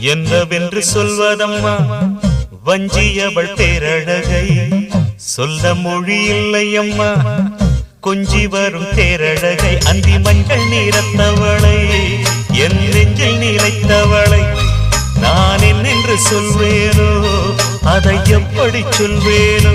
என்னவென்று சொல்வதம்மா? வஞ்சியவள் பேரழகை சொல்ல மொழி இல்லை அம்மா கொஞ்சி வரும் தேரழகை அந்தி மஞ்சள் நீரத்தவளை என் நெஞ்சில் நிலைத்தவளை நான் என்னென்று சொல்வேனோ அதை எப்படி சொல்வேனோ?